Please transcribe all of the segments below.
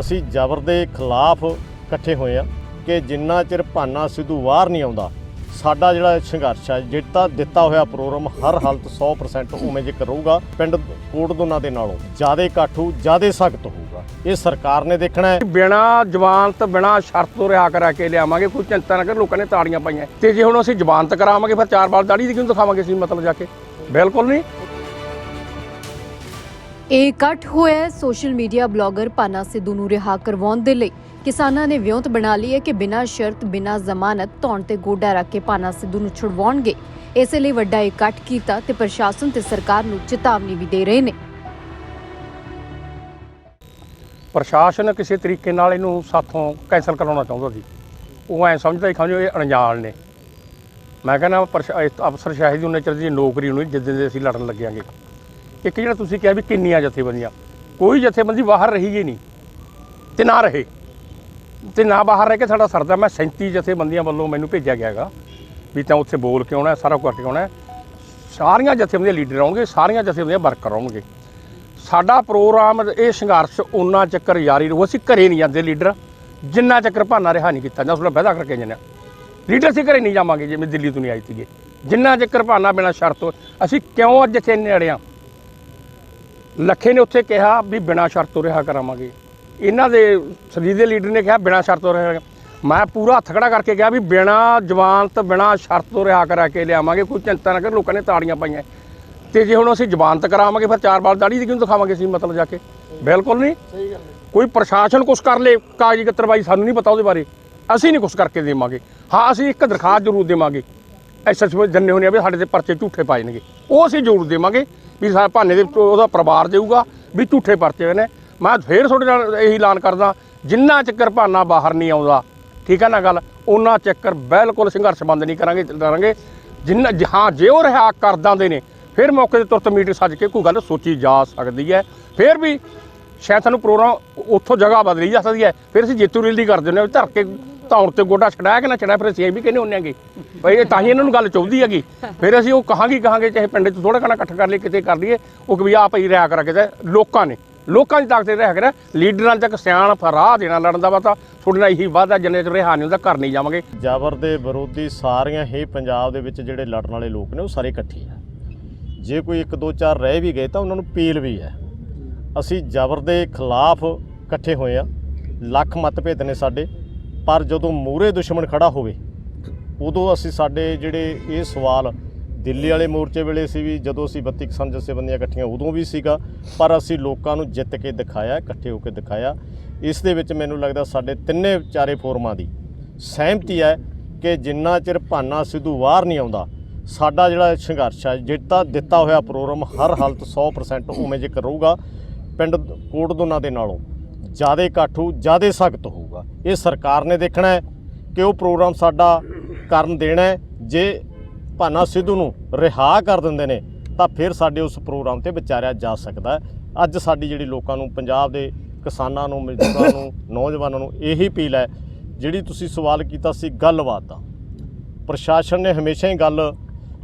ਅਸੀਂ ਜ਼ਬਰ ਦੇ ਖਿਲਾਫ ਇਕੱਠੇ ਹੋਏ ਆ ਕਿ ਜਿੰਨਾ ਚਿਰ ਭਾਨਾ ਸਿੱਧੂ ਬਾਹਰ ਨਹੀਂ ਆਉਂਦਾ, ਸਾਡਾ ਜਿਹੜਾ ਸੰਘਰਸ਼ ਹੈ ਜਿਹੜਾ ਦਿੱਤਾ ਹੋਇਆ ਪ੍ਰੋਗਰਾਮ ਹਰ ਹਾਲਤ 100% ਉਵੇਂ ਜ਼ਿਕਰ ਰਹੂਗਾ ਪਿੰਡ ਕੋਟ ਕੋਟਦੋਨਾ ਦੇ ਨਾਲੋਂ ਜ਼ਿਆਦਾ ਇਕੱਠੂ ਜ਼ਿਆਦਾ ਸਖਤ ਹੋਊਗਾ। ਇਹ ਸਰਕਾਰ ਨੇ ਦੇਖਣਾ ਹੈ। ਬਿਨਾ ਜ਼ਮਾਨਤ ਬਿਨਾ ਸ਼ਰਤ ਤੋਂ ਰਿਹਾ ਕਰਾ ਕੇ ਲਿਆਵਾਂਗੇ, ਕੋਈ ਚਿੰਤਾ ਨਾ ਕਰ, ਲੋਕਾਂ ਨੇ ਤਾੜੀਆਂ ਪਾਈਆਂ। ਤੇ ਜੇ ਹੁਣ ਅਸੀਂ ਜ਼ਮਾਨਤ ਕਰਾਵਾਂਗੇ, ਫਿਰ ਚਾਰ ਬਾਲ ਦਾੜੀ ਦੀ ਕਿਉਂ ਦਿਖਾਵਾਂਗੇ ਅਸੀਂ ਮਤਲਬ ਜਾ ਕੇ? ਬਿਲਕੁਲ ਨਹੀਂ। ਇਹ ਇਕੱਠ ਹੋਇਆ social media blogger Bhana Sidhu ਨੂੰ ਰਿਹਾ ਕਰਵਾਉਣ ਦੇ ਲਈ। ਕਿਸਾਨਾਂ ਨੇ ਵਿਉਂਤ ਬਣਾ ਲਈ ਹੈ ਕਿ ਬਿਨਾਂ ਸ਼ਰਤ, ਬਿਨਾਂ ਜ਼ਮਾਨਤ ਧੌਣ ਤੇ ਗੋਡਾ ਰੱਖ ਕੇ ਪਾਨਾ ਸਿੱਧੂ ਨੂੰ ਛੁਡਵਾਉਣਗੇ। ਇਸੇ ਲਈ ਵੱਡਾ ਇਕੱਠ ਕੀਤਾ ਤੇ ਪ੍ਰਸ਼ਾਸਨ ਤੇ ਸਰਕਾਰ ਨੂੰ ਚੇਤਾਵਨੀ ਵੀ ਦੇ ਰਹੇ ਨੇ। ਪ੍ਰਸ਼ਾਸਨ ਕਿਸੇ ਤਰੀਕੇ ਨਾਲ ਇਹਨੂੰ ਸਾਥੋਂ ਕੈਂਸਲ ਕਰਾਉਣਾ ਚਾਹੁੰਦਾ ਸੀ। ਉਹ ਐ ਸਮਝਦਾ ਹੀ ਸਮਝੋ ਇਹ ਅਣਜਾਣ ਨੇ। ਮੈਂ ਕਹਿੰਦਾ, ਪ੍ਰਸ਼ਾ- ਅਫਸਰ ਸ਼ਾਹੀ ਉਹਨੇ ਚਿਰ ਦੀ ਨੌਕਰੀ ਨੂੰ ਜਿੱਦਾਂ ਦੇ ਅਸੀਂ ਲੜਨ ਲੱਗਿਆਂਗੇ। ਇੱਕ ਜਿਹੜਾ ਤੁਸੀਂ ਕਿਹਾ ਵੀ ਕਿੰਨੀਆਂ ਜਥੇਬੰਦੀਆਂ, ਕੋਈ ਜਥੇਬੰਦੀ ਬਾਹਰ ਰਹੀ ਹੀ ਨਹੀਂ ਤੇ ਨਾ ਰਹੇ। ਤੇ ਨਾ ਬਾਹਰ ਰਹਿ ਕੇ ਸਾਡਾ ਸਰਦਾ ਮੈਂ 37 ਜਥੇਬੰਦੀਆਂ ਵੱਲੋਂ ਮੈਨੂੰ ਭੇਜਿਆ ਗਿਆ ਹੈਗਾ ਵੀ ਤਾਂ ਉੱਥੇ ਬੋਲ ਕੇ ਆਉਣਾ ਸਾਰਾ ਕੁਝ ਕਰਕੇ ਆਉਣਾ ਸਾਰੀਆਂ ਜਥੇਬੰਦੀਆਂ ਲੀਡਰ ਆਉਣਗੇ, ਸਾਰੀਆਂ ਜਥੇਬੰਦੀਆਂ ਵਰਕਰ ਆਉਣਗੇ। ਸਾਡਾ ਪ੍ਰੋਗਰਾਮ ਇਹ ਸੰਘਰਸ਼ ਉਹਨਾਂ ਚੱਕਰ ਜਾਰੀ ਰਹੂ, ਅਸੀਂ ਘਰੇ ਨਹੀਂ ਜਾਂਦੇ ਲੀਡਰ। ਜਿੰਨਾ ਚੱਕਰ ਭਾਨਾ ਰਿਹਾ ਨਹੀਂ ਕੀਤਾ ਜਾਂ ਉਸ ਨਾਲ ਵਾਅਦਾ ਕਰਕੇ ਜਾਂਦੇ ਹਾਂ। ਲੀਡਰ ਅਸੀਂ ਘਰੇ ਨਹੀਂ ਜਾਵਾਂਗੇ, ਜਿਵੇਂ ਦਿੱਲੀ ਤੋਂ ਨਹੀਂ ਆਈ ਸੀਗੇ। ਜਿੰਨਾ ਚੱਕਰ ਭਾਨਾ ਬਿਨਾ ਸ਼ਰਤ ਤੋਂ ਅਸੀਂ ਕਿਉਂ ਅੱਜ ਇੱਥੇ ਨੇੜੇ ਹਾਂ? ਲੱਖੇ ਨੇ ਉੱਥੇ ਕਿਹਾ ਵੀ ਬਿਨਾ ਸ਼ਰਤ ਤੋਂ ਰਿਹਾ ਕਰਾਵਾਂਗੇ। ਇਹਨਾਂ ਦੇ ਸਰੀਰ ਦੇ ਲੀਡਰ ਨੇ ਕਿਹਾ ਬਿਨਾ ਸ਼ਰਤ ਤੋਂ ਰਿਹਾ। ਮੈਂ ਪੂਰਾ ਹੱਥ ਖੜਾ ਕਰਕੇ ਕਿਹਾ ਵੀ ਬਿਨਾ ਜ਼ਮਾਨਤ ਬਿਨਾ ਸ਼ਰਤ ਤੋਂ ਰਿਹਾ ਕਰਾ ਕੇ ਲਿਆਵਾਂਗੇ। ਕੋਈ ਚਿੰਤਾ ਨਾ ਕਰ ਲੋਕਾਂ ਨੇ ਤਾੜੀਆਂ ਪਾਈਆਂ। ਤੇ ਜੇ ਹੁਣ ਅਸੀਂ ਜ਼ਮਾਨਤ ਕਰਾਵਾਂਗੇ ਫਿਰ ਚਾਰ ਬਾਲ ਦਾੜੀ ਦੀ ਕਿਉਂ ਦਿਖਾਵਾਂਗੇ ਅਸੀਂ ਮਤਲਬ ਜਾ ਕੇ? ਬਿਲਕੁਲ ਨਹੀਂ। ਸਹੀ ਗੱਲ ਕੋਈ ਪ੍ਰਸ਼ਾਸਨ ਕੁਛ ਕਰ ਲੇ ਕਾਗਜ਼ੀ ਕਤਰਵਾਈ ਸਾਨੂੰ ਨਹੀਂ ਪਤਾ ਉਹਦੇ ਬਾਰੇ। ਅਸੀਂ ਨਹੀਂ ਕੁਛ ਕਰਕੇ ਦੇਵਾਂਗੇ। ਹਾਂ ਅਸੀਂ ਇੱਕ ਦਰਖਾਸਤ ਜ਼ਰੂਰ ਦੇਵਾਂਗੇ। ਐਸਐਸਪੀ ਜੰਨੇ ਹੋਣੇ ਆ ਵੀ ਸਾਡੇ ਤੇ ਪਰਚੇ ਝੂਠੇ ਪਾਏ ਨੇਗੇ ਉਹ ਅਸੀਂ ਜ਼ਰੂਰ ਦੇਵਾਂਗੇ। ਵੀ ਸਾ ਭਾਨੇ ਦੇ ਉਹਦਾ ਪਰਿਵਾਰ ਦੇਊਗਾ, ਵੀ ਝੂਠੇ ਪਰਚੇ ਨੇ। ਮੈਂ ਫੇਰ ਤੁਹਾਡੇ ਨਾਲ ਇਹੀ ਐਲਾਨ ਕਰਦਾ, ਜਿੰਨਾ ਚੱਕਰ ਭਾਨਾ ਬਾਹਰ ਨਹੀਂ ਆਉਂਦਾ, ਠੀਕ ਹੈ ਨਾ ਗੱਲ? ਉਹਨਾਂ ਚੱਕਰ ਬਿਲਕੁਲ ਸੰਘਰਸ਼ ਬੰਦ ਨਹੀਂ ਕਰਾਂਗੇ ਕਰਾਂਗੇ। ਜਿੰਨਾ ਜ- ਹਾਂ, ਜੇ ਉਹ ਰਿਹਾ ਕਰ ਦਿੰਦੇ ਨੇ, ਫਿਰ ਮੌਕੇ ਤੇ ਤੁਰਤ ਮੀਟਿੰਗ ਸੱਜ ਕੇ ਕੋਈ ਗੱਲ ਸੋਚੀ ਜਾ ਸਕਦੀ ਹੈ। ਫਿਰ ਵੀ ਸ਼ਾਇਦ ਸਾਨੂੰ ਪ੍ਰੋਗਰਾਮ ਉੱਥੋਂ ਜਗ੍ਹਾ ਬਦਲੀ ਜਾ ਸਕਦੀ ਹੈ। ਫਿਰ ਅਸੀਂ ਜੇਤੂ ਰੀਲ ਦੀ ਕਰ ਦਿੰਦੇ ਹਾਂ ਧਰ ਕੇ ਧੌਣ ਤੇ ਗੋਡਾ ਛਡਾਇਆ ਕਿ ਨਾ ਛਡਾਇਆ ਫਿਰ ਅਸੀਂ ਇਹ ਵੀ ਕਹਿੰਦੇ ਹੁੰਦੇ ਆਂਗੇ ਭਈ ਇਹ ਤਾਂ ਹੀ ਇਹਨਾਂ ਨੂੰ ਗੱਲ ਚਾਹੁੰਦੀ ਹੈਗੀ। ਫਿਰ ਅਸੀਂ ਉਹ ਕਹਾਂਗੇ ਕਹਾਂਗੇ, ਚਾਹੇ ਪਿੰਡ 'ਚ ਥੋੜਾ ਕਣਾ ਇਕੱਠ ਕਰ ਲਈ ਕਿਤੇ ਕਰ ਲਈਏ, ਉਹ ਕਿ ਵੀ ਆ ਭਈ ਰਿਆ ਕਰਾ ਕਿਤੇ ਲੋਕਾਂ ਨੇ, ਲੋਕਾਂ ਦੀ ਤਾਕਤ ਤੇ ਰਹਿ ਕਰਾ। ਲੀਡਰਾਂ ਤੱਕ ਸਿਆਣ ਰਾਹ ਦੇਣਾ ਲੜਨ ਦਾ ਵਾ ਤਾਂ ਤੁਹਾਡੇ ਨਾਲ ਇਹੀ ਵਾਅਦਾ, ਜਿੰਨੇ ਚਿਰ ਰਿਹਾ ਨਹੀਂ ਹੁੰਦਾ, ਘਰ ਨਹੀਂ ਜਾਵਾਂਗੇ। ਜ਼ਬਰ ਦੇ ਵਿਰੋਧੀ ਸਾਰੀਆਂ ਹੀ ਪੰਜਾਬ ਦੇ ਵਿੱਚ ਜਿਹੜੇ ਲੜਨ ਵਾਲੇ ਲੋਕ ਨੇ, ਉਹ ਸਾਰੇ ਇਕੱਠੇ ਆ। ਜੇ ਕੋਈ ਇੱਕ ਦੋ ਚਾਰ ਰਹਿ ਵੀ ਗਏ ਤਾਂ ਉਹਨਾਂ ਨੂੰ ਪੀਲ ਵੀ ਹੈ। ਅਸੀਂ ਜ਼ਬਰ ਦੇ ਖਿਲਾਫ ਇਕੱਠੇ ਹੋਏ ਆ। ਲੱਖ ਮਤਭੇਦ ਨੇ ਸਾਡੇ। ਪਰ ਜਦੋਂ ਮੂਰੇ ਦੁਸ਼ਮਣ ਖੜਾ ਹੋਵੇ, ਉਦੋਂ ਅਸੀਂ ਸਾਡੇ ਜਿਹੜੇ ਇਹ ਸਵਾਲ ਦਿੱਲੀ ਵਾਲੇ ਮੋਰਚੇ ਵੇਲੇ ਸੀ ਵੀ ਜਦੋਂ ਅਸੀਂ 32 ਕਿਸਾਨ ਜਥੇਬੰਦੀਆਂ ਇਕੱਠੀਆਂ, ਉਦੋਂ ਵੀ ਸੀਗਾ, ਪਰ ਅਸੀਂ ਲੋਕਾਂ ਨੂੰ ਜਿੱਤ ਕੇ ਦਿਖਾਇਆ, ਇਕੱਠੇ ਹੋ ਕੇ ਦਿਖਾਇਆ। ਇਸ ਦੇ ਵਿੱਚ ਮੈਨੂੰ ਲੱਗਦਾ ਸਾਡੇ ਤਿੰਨੇ ਚਾਰੇ ਫੋਰਮਾਂ ਦੀ ਸਹਿਮਤੀ ਹੈ ਕਿ ਜਿੰਨਾ ਚਿਰ ਭਾਨਾ ਸਿੱਧੂ ਬਾਹਰ ਨਹੀਂ ਆਉਂਦਾ, ਸਾਡਾ ਜਿਹੜਾ ਸੰਘਰਸ਼ ਹੈ, ਜਿੱਤਾ ਦਿੱਤਾ ਹੋਇਆ ਪ੍ਰੋਗਰਾਮ ਹਰ ਹਾਲਤ 100% ਉਵੇਂ ਜ਼ਿਕਰ ਰਹੂਗਾ ਪਿੰਡ ਕੋਟ ਕੋਟਦੋਨਾ ਦੇ ਨਾਲੋਂ। ਜ਼ਿਆਦਾ ਇਕੱਠੂ ਜ਼ਿਆਦਾ ਸਖਤ ਹੋਊਗਾ। ਇਹ ਸਰਕਾਰ ਨੇ ਦੇਖਣਾ ਹੈ ਕਿ ਉਹ ਪ੍ਰੋਗਰਾਮ ਸਾਡਾ ਕਰਨ ਦੇਣਾ ਹੈ। ਜੇ ਭਾਨਾ ਸਿੱਧੂ ਨੂੰ ਰਿਹਾ ਕਰ ਦਿੰਦੇ ਨੇ, ਤਾਂ ਫਿਰ ਸਾਡੇ ਉਸ ਪ੍ਰੋਗਰਾਮ ਤੇ ਵਿਚਾਰਿਆ ਜਾ ਸਕਦਾ ਅੱਜ ਸਾਡੀ ਜਿਹੜੀ ਲੋਕਾਂ ਨੂੰ, ਪੰਜਾਬ ਦੇ ਕਿਸਾਨਾਂ ਨੂੰ, ਮਜ਼ਦੂਰਾਂ ਨੂੰ, ਨੌਜਵਾਨਾਂ ਨੂੰ ਇਹੀ ਅਪੀਲ ਹੈ, ਜਿਹੜੀ ਤੁਸੀਂ ਸਵਾਲ ਕੀਤਾ ਸੀ ਗੱਲਬਾਤ ਦਾ। ਪ੍ਰਸ਼ਾਸਨ ਨੇ ਹਮੇਸ਼ਾ ਹੀ ਗੱਲ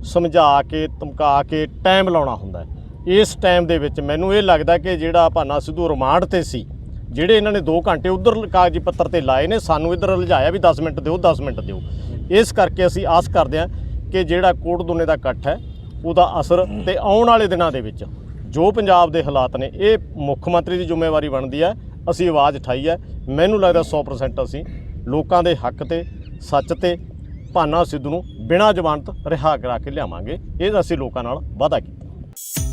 ਸਮਝਾ ਕੇ, ਧਮਕਾ ਕੇ ਟਾਈਮ ਲਾਉਣਾ ਹੁੰਦਾ ਇਸ ਟਾਈਮ ਦੇ ਵਿੱਚ ਮੈਨੂੰ ਇਹ ਲੱਗਦਾ ਕਿ ਜਿਹੜਾ ਭਾਨਾ ਸਿੱਧੂ ਰਿਮਾਂਡ ਤੇ ਸੀ ਜਿਹੜੇ ਇਹਨਾਂ ਨੇ 2 ਘੰਟੇ ਉਧਰ ਕਾਗਜ਼ੀ ਪੱਤਰ ਤੇ ਲਾਏ ਨੇ, ਸਾਨੂੰ ਇੱਧਰ ਲਿਜਾਇਆ ਵੀ 10 ਮਿੰਟ ਦਿਓ 10 ਮਿੰਟ ਦਿਓ। ਇਸ ਕਰਕੇ ਅਸੀਂ ਆਸ ਕਰਦੇ ਹਾਂ ਕਿ ਜਿਹੜਾ ਕੋਟ ਦੁਨੇ ਦਾ ਇਕੱਠ ਹੈ, ਉਹਦਾ ਅਸਰ ਤੇ ਆਉਣ ਵਾਲੇ ਦਿਨਾਂ ਦੇ ਵਿੱਚ ਜੋ ਪੰਜਾਬ ਦੇ ਹਾਲਾਤ ਨੇ, ਇਹ ਮੁੱਖ ਮੰਤਰੀ ਦੀ ਜ਼ਿੰਮੇਵਾਰੀ ਬਣਦੀ ਹੈ, ਅਸੀਂ ਆਵਾਜ਼ ਉਠਾਈ ਹੈ। ਮੈਨੂੰ ਲੱਗਦਾ 100% ਅਸੀਂ ਲੋਕਾਂ ਦੇ ਹੱਕ ਤੇ, ਸੱਚ ਤੇ, ਭਾਨਾ ਸਿੱਧੂ ਨੂੰ ਬਿਨਾਂ ਜ਼ਮਾਨਤ ਰਿਹਾ ਕਰਾ ਕੇ ਲਿਆਵਾਂਗੇ। ਇਹ ਅਸੀਂ ਲੋਕਾਂ ਨਾਲ ਵਾਅਦਾ ਕੀਤਾ।